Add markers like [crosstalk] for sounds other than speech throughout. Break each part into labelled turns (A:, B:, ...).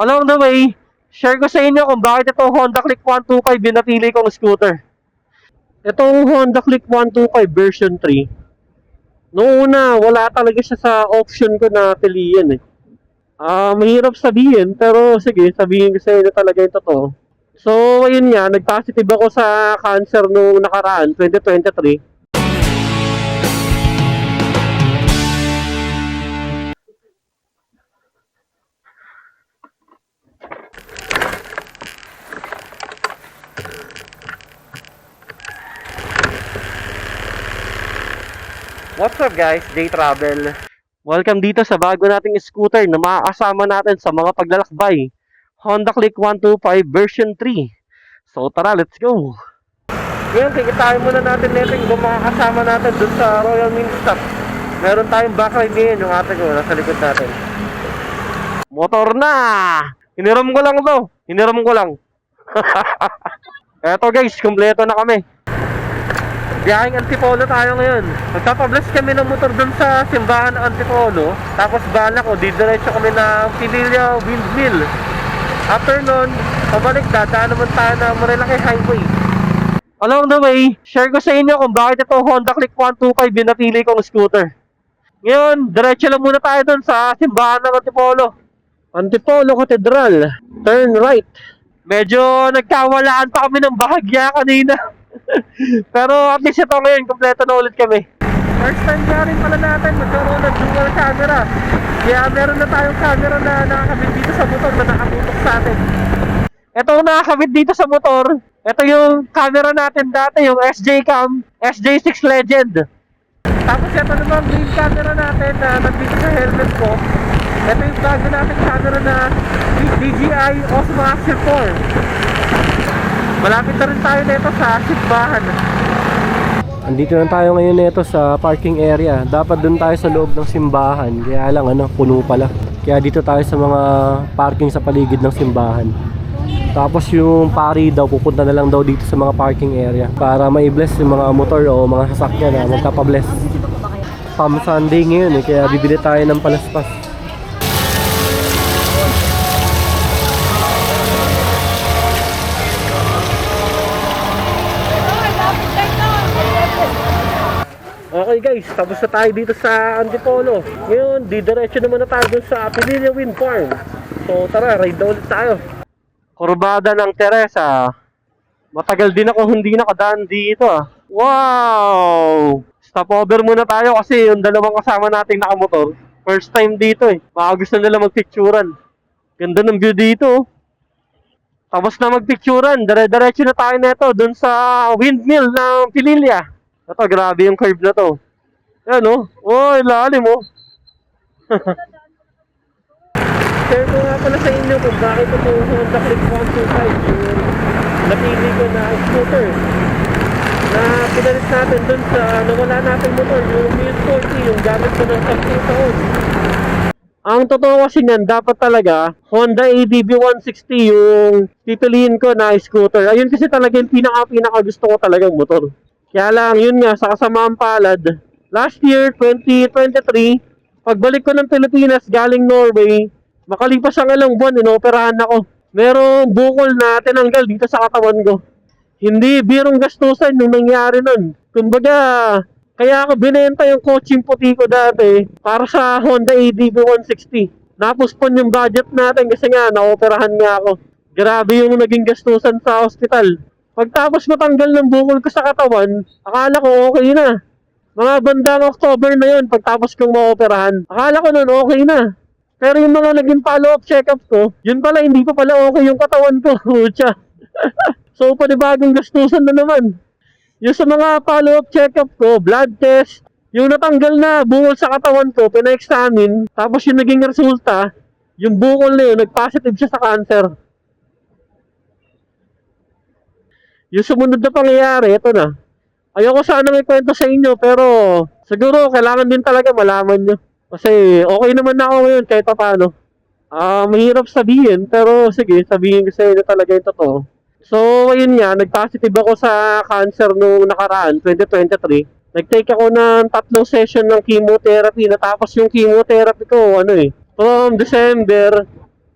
A: Along the way, share ko sa inyo kung bakit ito Honda Click 125 yung napili kong scooter. Itong Honda Click 125 version 3, noong una, wala talaga siya sa option ko na piliin eh. Ah, mahirap sabihin, pero sige, sabihin ko sa inyo talaga yung totoo. So, ayun nga, nag-positive ako sa cancer nung nakaraan, 2023. What's up guys? Day Travel. Welcome dito sa bago nating scooter na makakasama natin sa mga paglalakbay. Honda Click 125 version 3. So tara, let's go! Ngayon, tikitain muna natin nito yung makakasama natin dun sa Royal Mini Stop. Meron tayong backride ngayon yung ate ko, nasa likod natin. Motor na! Hiniram ko lang to. Hiniram ko lang. [laughs] Eto guys, kumpleto na kami. Biyaheng Antipolo tayo ngayon. Magpapabless kami ng motor dun sa simbahan ng Antipolo. Tapos bala ko, didiretso kami ng Pililla Windmill. After nun, pabalik dadaan naman tayo na Marilaki Highway. Along the way, share ko sa inyo kung bakit ito Honda Click 125 yung napili kong scooter. Ngayon, diretso lang muna tayo dun sa simbahan ng Antipolo. Antipolo Cathedral. Turn right. Medyo nagkawalaan pa kami ng bahagya kanina. [laughs] Pero at least ito ngayon, kompleto na ulit kami. First time nga rin pala natin magkaroon ng dual camera. Kaya meron na tayong camera na nakakabit dito sa motor na nakatutok sa atin. Ito ang nakakabit dito sa motor. Ito yung camera natin dati, yung SJ Cam, SJ6 Legend. Tapos ito naman main camera natin na nandito sa helmet ko. Ito yung bago natin camera na DJI Osmo Action 4. Malapit na rin tayo nito sa simbahan. Andito na tayo ngayon nito sa parking area. Dapat dun tayo sa loob ng simbahan. Kaya lang ano, puno pala. Kaya dito tayo sa mga parking sa paligid ng simbahan. Tapos yung pari daw, pupunta na lang daw dito sa mga parking area para ma-bless yung mga motor o mga sasakyan na magpapabless. Palm Sunday ngayon eh, kaya bibili tayo ng palaspas. Guys, tapos na tayo dito sa Antipolo. Ngayon, didiretso naman na tayo dun sa Pililla Wind Farm. So tara, ride na ulit tayo. Kurbada ng Teresa. Matagal din ako hindi nakadaan dito ah. Wow! Stopover muna tayo kasi yung dalawang kasama nating nakamotor. First time dito eh. Baka gusto nila magpicturan. Ganda ng view dito oh. Tapos na magpicturan, dire-diretso na tayo neto dun sa windmill ng Pililla. Ito, grabe yung curve na to. Yan oh. Oh, ilalim oh. Share ko nga pala sa inyo kung bakit ito yung Honda Click 125 yung napili ko na scooter na pinalit natin dun sa nawala natin motor yung Mil 40 yung gamit ko ng 10 taon. Ang totoo kasi niyan, dapat talaga Honda ADB 160 yung pipiliin ko na scooter. Ayun kasi talaga yung pinaka-pinaka gusto ko talagang motor. Kaya lang, yun nga, sa kasamaang palad, last year, 2023, pagbalik ko ng Pilipinas galing Norway, makalipas ang ilang buwan, inoperahan ako. Merong bukol na tinanggal dito sa katawan ko. Hindi birong gastusan yung nangyari nun. Kumbaga, kaya ako binenta yung coaching puti ko dati para sa Honda ADB 160. Napuspon yung budget natin kasi nga, naoperahan nga ako. Grabe yung naging gastusan sa hospital. Pagtapos matanggal ng bukol ko sa katawan, akala ko okay na. Mga bandang October na yun, pagtapos kong maoperahan. Akala ko nun okay na. Pero yung mga naging follow-up check-up ko, yun pala, hindi pa pala okay yung katawan ko. [laughs] Pucha. so, panibagong gastusan na naman. Yung sa mga follow-up check-up ko, blood test, yung natanggal na bukol sa katawan ko, pina-examine, tapos yung naging resulta, yung bukol na yun, nag-positive siya sa cancer. Yung sumunod na pangyayari, ito na. Ayoko sana may kwento sa inyo, pero siguro kailangan din talaga malaman nyo. Kasi okay naman na ako ngayon kahit pa paano. Ah, mahirap sabihin, pero sige, sabihin ko sa inyo talaga yung totoo. So, ayun nga, nag-positive ako sa cancer nung nakaraan, 2023. Nag-take ako ng tatlong session ng chemotherapy. Natapos yung chemotherapy ko, ano eh, from December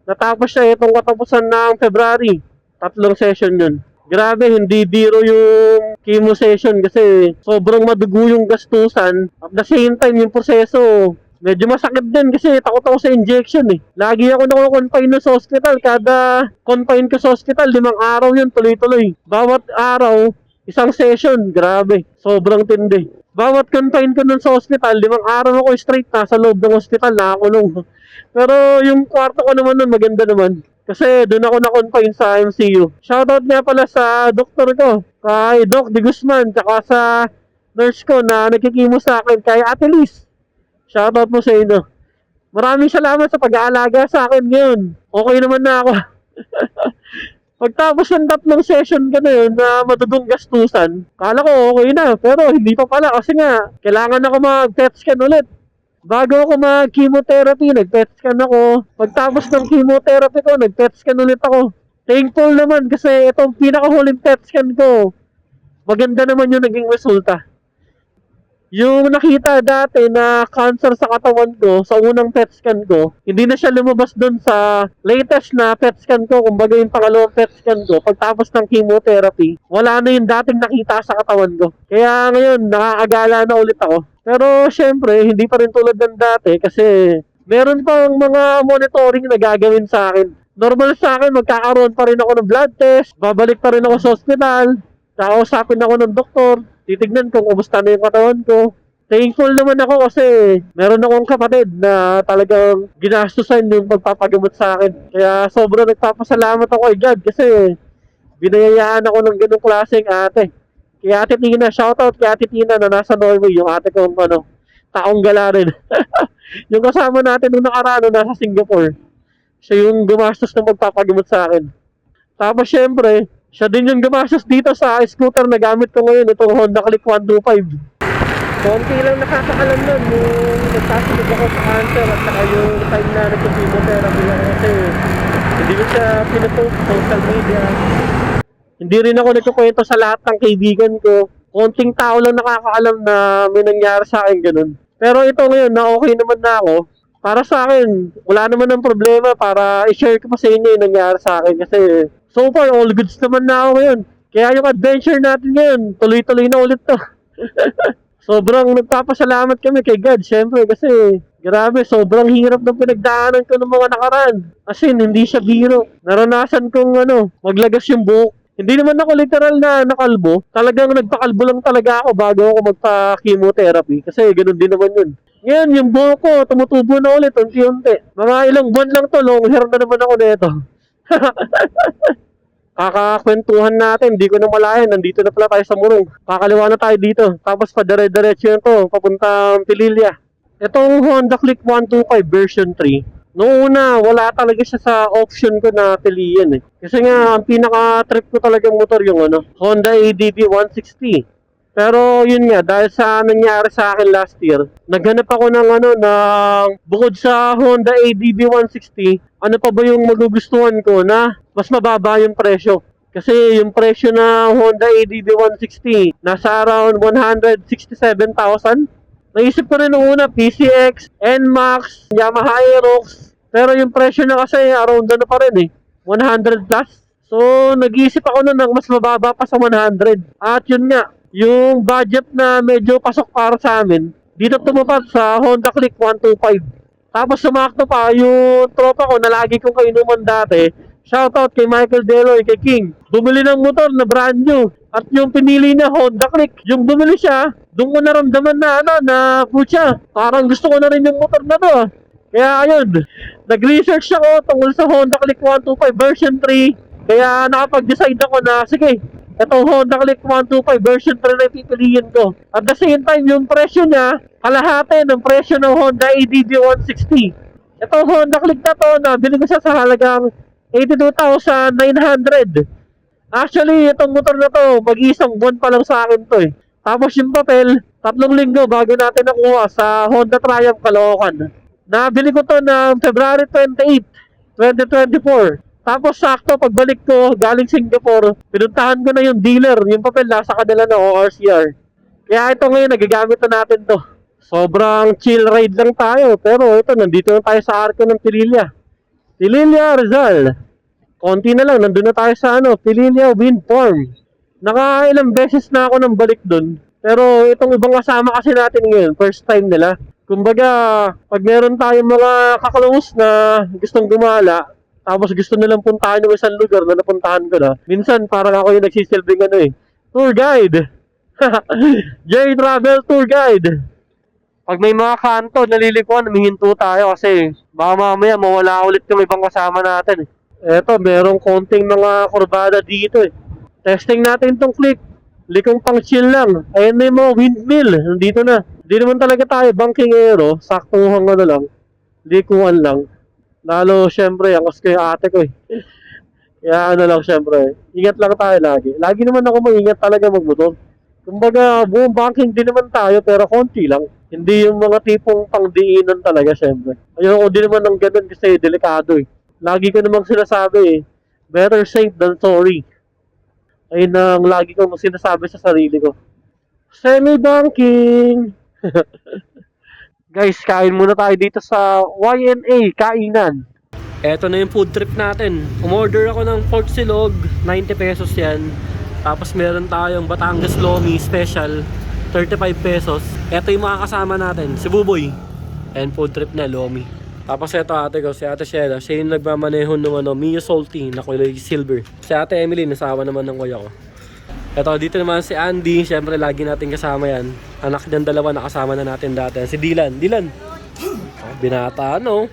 A: Natapos siya itong katapusan ng February. Tatlong session yun. Grabe, hindi biro yung chemo session kasi sobrang madugo yung gastusan. At the same time, yung proseso, medyo masakit din kasi takot ako sa injection eh. Lagi ako nako-confine na sa hospital. Kada confine ko sa hospital, limang araw yun, tuloy-tuloy. Bawat araw, isang session, grabe. Sobrang tindi. Bawat confine ko nun sa hospital, limang araw ako straight nasa loob ng hospital, nakakulong. Pero yung kwarto ko naman nun, maganda naman. Kasi doon ako na-confine sa MCU. Shoutout nga pala sa doktor ko, kay Doc De Guzman, tsaka sa nurse ko na nagkikimo sa akin, kay Ate Liz. Shoutout mo sa inyo. Maraming salamat sa pag-aalaga sa akin ngayon. Okay naman na ako. [laughs] Pagtapos ng tatlong session ko na yun na matutong gastusan, kala ko okay na. Pero hindi pa pala kasi nga, kailangan ako mag-PET scan ulit. Bago ako mag-chemotherapy, nag-PET scan ako. Pagtapos ng chemotherapy ko, nag-PET scan ulit ako. Thankful naman kasi itong pinakahuling PET scan ko, maganda naman yung naging resulta. Yung nakita dati na cancer sa katawan ko, sa unang PET scan ko, hindi na siya lumabas doon sa latest na PET scan ko, kumbaga yung pangalawang PET scan ko, pagtapos ng chemotherapy, wala na yung dating nakita sa katawan ko. Kaya ngayon, nakakagala na ulit ako. Pero syempre, hindi pa rin tulad ng dati kasi meron pang mga monitoring na gagawin sa akin. Normal sa akin, magkakaroon pa rin ako ng blood test, babalik pa rin ako sa hospital, kakausapin ako ng doktor, titignan kung kumusta na yung katawan ko. Thankful naman ako kasi meron akong kapatid na talagang ginastusan yung pagpapagamot sa akin. Kaya sobrang nagpapasalamat ako kay God kasi binayayaan ako ng ganung klaseng ate. Kay Ate Tina, shoutout kay Ate Tina na nasa Norway, yung ate kong ano, taong gala rin. [laughs] yung kasama natin nung nakaraan nung nasa Singapore. Siya yung gumastos ng magpapagamot sa akin. Tapos syempre, siya din yung gumastos dito sa scooter na gamit ko ngayon, itong Honda Click 125. Konti lang nakakaalam nun yung nagsasunod ako sa cancer at saka yung time na nag-chemotherapy ako kasi hindi ko siya pinupost sa social media. Hindi rin ako nagkukwento sa lahat ng kaibigan ko. Konting tao lang nakakaalam na may nangyari sa akin ganun. Pero ito ngayon na okay naman na ako, para sa akin, wala naman ng problema para i-share ko pa sa inyo yung nangyari sa akin kasi so far all goods naman na ako ngayon. Kaya yung adventure natin ngayon, tuloy-tuloy na ulit to. [laughs] sobrang nagpapasalamat kami kay God, syempre kasi grabe, sobrang hirap ng pinagdaanan ko ng mga nakaraan. As in, hindi siya biro. Naranasan kong ano, maglagas yung buhok. Hindi naman ako literal na nakalbo. Talagang nagpakalbo lang talaga ako bago ako magpa-chemotherapy. Kasi ganun din naman yun. Ngayon, yung buhok ko, tumutubo na ulit, unti-unti. Mga ilang buwan lang to, long hair na naman ako nito. [laughs] Kakakwentuhan natin, di ko na malayan, nandito na pala tayo sa Murong. Kakaliwa na tayo dito. Tapos padire-diretso yun to, papuntang Pililya. Itong Honda Click 125 version 3, Noong una, wala talaga siya sa option ko na piliin eh. Kasi nga, ang pinaka-trip ko talagang motor yung ano, Honda ADB 160. Pero yun nga, dahil sa nangyari sa akin last year, naghanap ako ng ano, ng bukod sa Honda ADB 160, ano pa ba yung magugustuhan ko na mas mababa yung presyo. Kasi yung presyo na Honda ADB 160, nasa around 167,000. Naisip ko rin nung una, PCX, NMAX, Yamaha Aerox. Pero yung presyo na kasi around ano pa rin eh, 100 plus. So, nag-iisip ako nun ng mas mababa pa sa 100. At yun nga, yung budget na medyo pasok para sa amin, dito tumapat sa Honda Click 125. Tapos sumakto pa yung tropa ko na lagi kong kainuman dati. Shoutout kay Michael Deloy, kay King. Bumili ng motor na brand new. At yung pinili niya Honda Click, yung bumili siya, doon ko naramdaman na ano, na putya, parang gusto ko na rin yung motor na to ah. Kaya ayun, nag-research ako tungkol sa Honda Click 125 version 3. Kaya nakapag-decide ako na, sige, itong Honda Click 125 version 3 na pipiliin ko. At the same time, yung presyo niya, kalahati ng presyo ng Honda ADB 160. Itong Honda Click na to, nabili ko siya sa halagang 82,900. Actually, itong motor na to, mag-isang buwan pa lang sa akin to eh. Tapos yung papel, tatlong linggo bago natin nakuha sa Honda Triumph Caloocan. Nabili ko to ng February 28, 2024. Tapos sakto, pagbalik ko galing Singapore, pinuntahan ko na yung dealer, yung papel nasa kanila na ORCR. Kaya ito ngayon, nagagamit na natin to. Sobrang chill ride lang tayo, pero ito, nandito na tayo sa arko ng Pililya. Pililia Rizal. Konti na lang, nandun na tayo sa ano, Pililia Wind Farm. Nakailang beses na ako nang balik dun. Pero itong ibang kasama kasi natin ngayon, first time nila. Kumbaga, pag meron tayong mga kaklose na gustong gumala, tapos gusto nilang puntahan yung isang lugar na napuntahan ko na, minsan parang ako yung nagsisilbing ano eh, tour guide. [laughs] J Travel Tour Guide. Pag may mga kanto, nalilikuan, humihinto tayo kasi baka mamaya mawala ulit yung ibang kasama natin. eh. Eto, merong konting mga kurbada dito eh. Testing natin tong click. Likong pang chill lang. Ayun na yung mga windmill. Nandito na. Hindi naman talaga tayo banking aero. Saktuhan ano lang. Likuan lang. Lalo, syempre, ang ko yung ate ko eh. [laughs] Kaya ano lang, syempre. Ingat lang tayo lagi. Lagi naman ako maingat talaga magmotor. Kumbaga, buong banking din naman tayo, pero konti lang. Hindi yung mga tipong pangdiinan talaga, syempre. Ayoko din naman ng ganun kasi delikado eh. Lagi ko namang sinasabi eh, better safe than sorry. Ayun ang lagi kong sinasabi sa sarili ko. Semi-banking! [laughs] Guys, kain muna tayo dito sa YNA, kainan. Eto na yung food trip natin. Umorder ako ng pork silog, 90 pesos yan. Tapos meron tayong Batangas Lomi Special, 35 pesos. Eto yung mga kasama natin, si Buboy. And food trip na, Lomi. Tapos eto ate ko, si ate Sheila, siya yung nagmamaneho ng ano, Mio Salty na kulay silver. Si ate Emily, nasawa naman ng kuya ko. Eto, dito naman si Andy, syempre lagi natin kasama yan. Anak niyang dalawa nakasama na natin dati. Si Dylan, Dylan. Oh, binata, ano?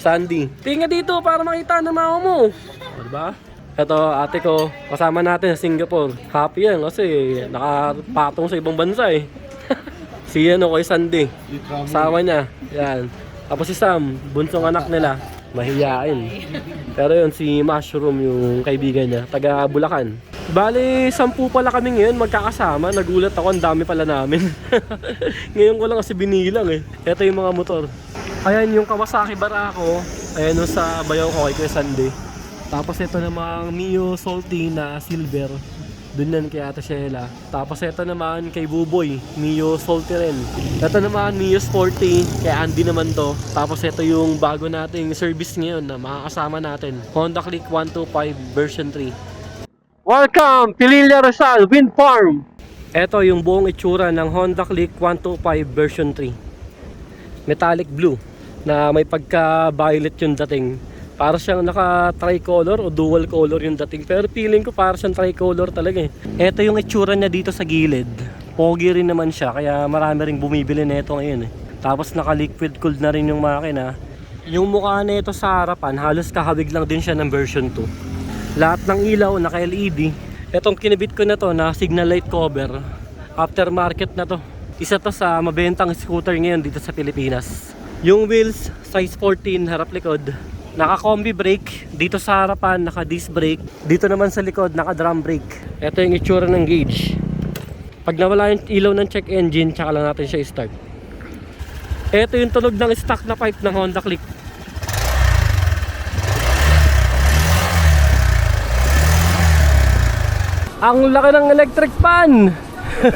A: Sandy. Tingnan dito para makita ang mama mo. O, diba? Ito, ate ko, kasama natin sa Singapore. Happy yan kasi nakapatong sa ibang bansa eh. [laughs] si ano, kay Sandy. Asawa niya. Yan. Tapos si Sam, bunsong anak nila. Mahiyain. Pero yun, si Mushroom yung kaibigan niya. Taga Bulacan. Bali, sampu pala kami ngayon magkakasama. Nagulat ako, ang dami pala namin. [laughs] ngayon ko lang kasi binilang eh. Ito yung mga motor. Ayan yung Kawasaki Barako. Ayan yung sa bayaw ko kay Sunday. Tapos ito namang Mio Salty na silver. Doon yan kay Ate Sheila. Tapos ito naman kay Buboy, Mio Salty rin. Ito naman Mio Sporty, kay Andy naman to. Tapos ito yung bago nating service ngayon na makakasama natin. Honda Click 125 version 3. Welcome, Pililia Rizal Wind Farm! Ito yung buong itsura ng Honda Click 125 version 3. Metallic blue na may pagka-violet yung dating. Para siyang naka-tricolor o dual color yung dating. Pero feeling ko para siyang tricolor talaga eh. Ito yung itsura niya dito sa gilid. Pogi rin naman siya kaya marami ring bumibili nito ngayon eh. Tapos naka-liquid cooled na rin yung makina. Yung mukha nito sa harapan, halos kahawig lang din siya ng version 2. Lahat ng ilaw naka-LED. Itong kinibit ko na to na signal light cover. Aftermarket na to. Isa to sa mabentang scooter ngayon dito sa Pilipinas. Yung wheels, size 14, harap likod. Naka-combi brake. Dito sa harapan, naka-disc brake. Dito naman sa likod, naka-drum brake. Ito yung itsura ng gauge. Pag nawala yung ilaw ng check engine, tsaka lang natin siya i-start. Ito yung tunog ng stock na pipe ng Honda Click. Ang laki ng electric fan!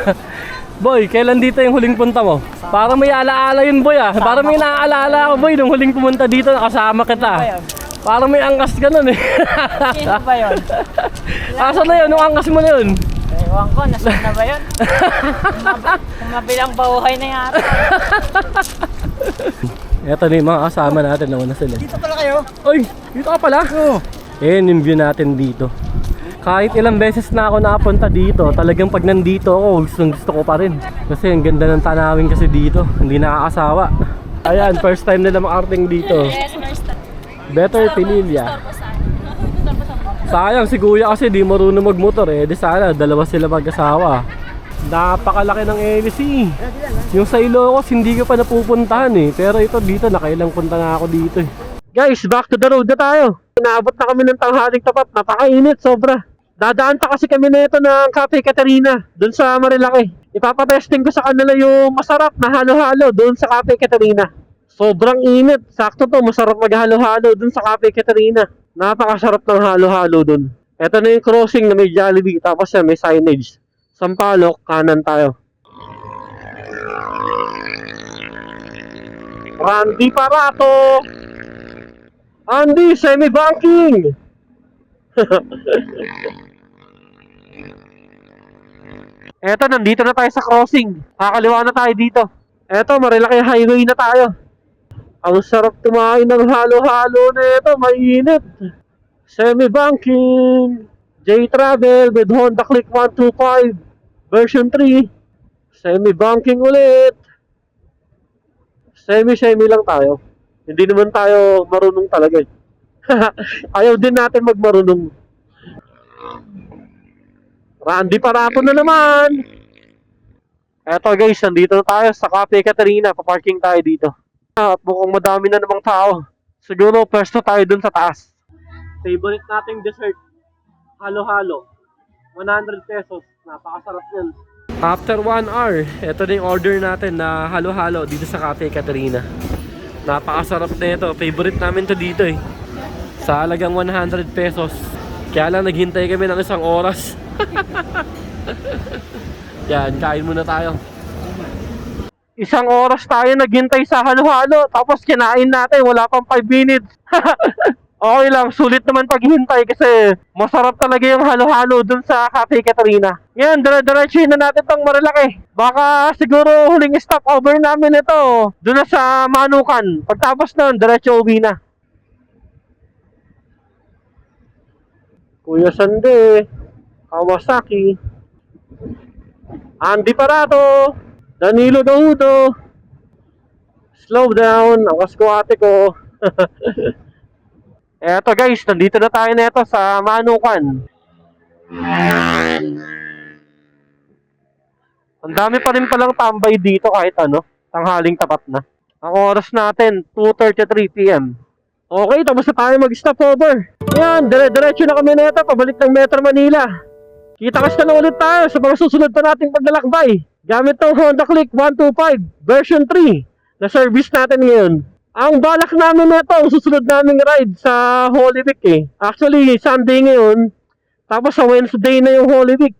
A: [laughs] boy, kailan dito yung huling punta mo? Parang may alaala yun boy ah. Parang may naaalala ako boy nung huling pumunta dito nakasama kita. Parang may angkas ka nun eh.
B: Sino ba yun? [laughs]
A: Asa na yun? Nung angkas mo na yun?
B: Ewan ko, nasaan na ba yun? [laughs] Mab- Mabilang bahay na yata.
A: Ito na yung mga kasama natin nauna sila.
B: Dito pala kayo?
A: Oy, dito ka pala? Oo. Ayan yung view natin dito. Kahit ilang beses na ako napunta dito, talagang pag nandito ako, gustong gusto ko pa rin. Kasi ang ganda ng tanawin kasi dito, hindi nakakasawa. Ayan, first time nila makarating dito.
B: Yes, first time.
A: Better Pinilia. Sayang si kuya kasi di marunong magmotor eh. Di sana dalawa sila mag-asawa. Napakalaki ng LC. Yung sa Ilocos hindi ko pa napupuntahan eh. Pero ito dito nakailang punta na ako dito eh. Guys, back to the road na tayo. Naabot na kami ng tanghaling tapat. Napakainit, sobra. Dadaan pa kasi kami nito ng Cafe Catarina doon sa Marilaki. Ipapatesting ko sa kanila yung masarap na halo-halo doon sa Cafe Catarina. Sobrang init. Sakto to, masarap maghalo-halo doon sa Cafe Catarina. Napakasarap ng halo-halo doon. Ito na yung crossing na may Jollibee tapos yan may signage. Sampalok, kanan tayo. Randy Parato! Andy, semi-banking! [laughs] Eto, nandito na tayo sa crossing. Kakaliwa na tayo dito. Eto, marilaki highway na tayo. Ang sarap kumain ng halo-halo na ito, mainit. Semi-banking. J-Travel with Honda Click 125 version 3. Semi-banking ulit. Semi-semi lang tayo. Hindi naman tayo marunong talaga eh. [laughs] Ayaw din natin magmarunong. Randy Parato na naman. Eto guys, nandito na tayo sa Cafe Caterina. Paparking tayo dito. At mukhang madami na namang tao. Siguro pwesto tayo dun sa taas. Favorite nating dessert. Halo-halo. 100 pesos. Napakasarap yan. After 1 hour, ito na yung order natin na halo-halo dito sa Cafe Caterina. Napakasarap na ito. Favorite namin to dito eh. Sa halagang 100 pesos. Kaya lang naghintay kami ng isang oras. [laughs] Yan, kain muna tayo. Isang oras tayo naghintay sa halo-halo. Tapos kinain natin. Wala pang 5 minutes. [laughs] okay lang. Sulit naman paghintay kasi masarap talaga yung halo-halo dun sa Cafe Caterina. Yan, dire-diretso na natin tong Marilaki. Baka siguro huling stop over namin ito. Na sa Manukan. Pagtapos nun, diretso uwi na. Kuya Sande, Kawasaki, Andy Parato, Danilo Daudo, slow down, awas ko ate ko. [laughs] Eto guys, nandito na tayo neto sa Manukan. Ang dami pa rin palang tambay dito kahit ano, tanghaling tapat na. Ang oras natin, 2.33pm. Okay, tapos na tayo mag-stopover. Yan, dire-diretso na kami neto, pabalik ng Metro Manila. Kita-kas na ulit tayo sa mga susunod pa nating paglalakbay. Gamit tong Honda Click 125 version 3 na service natin ngayon. Ang balak namin nito, ang susunod naming ride sa Holy Week eh. Actually, Sunday ngayon, tapos sa Wednesday na yung Holy Week.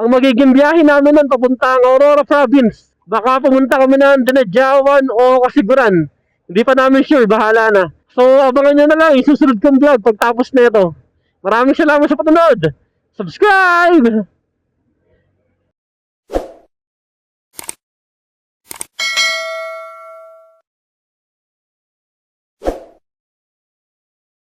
A: Ang magiging biyahe namin nun papuntang Aurora Province. Baka pumunta kami ng Dinadjawan o Kasiguran. Hindi pa namin sure, bahala na. So, abangan nyo na lang yung susunod kong vlog pagtapos na ito. Maraming salamat sa panonood. Subscribe!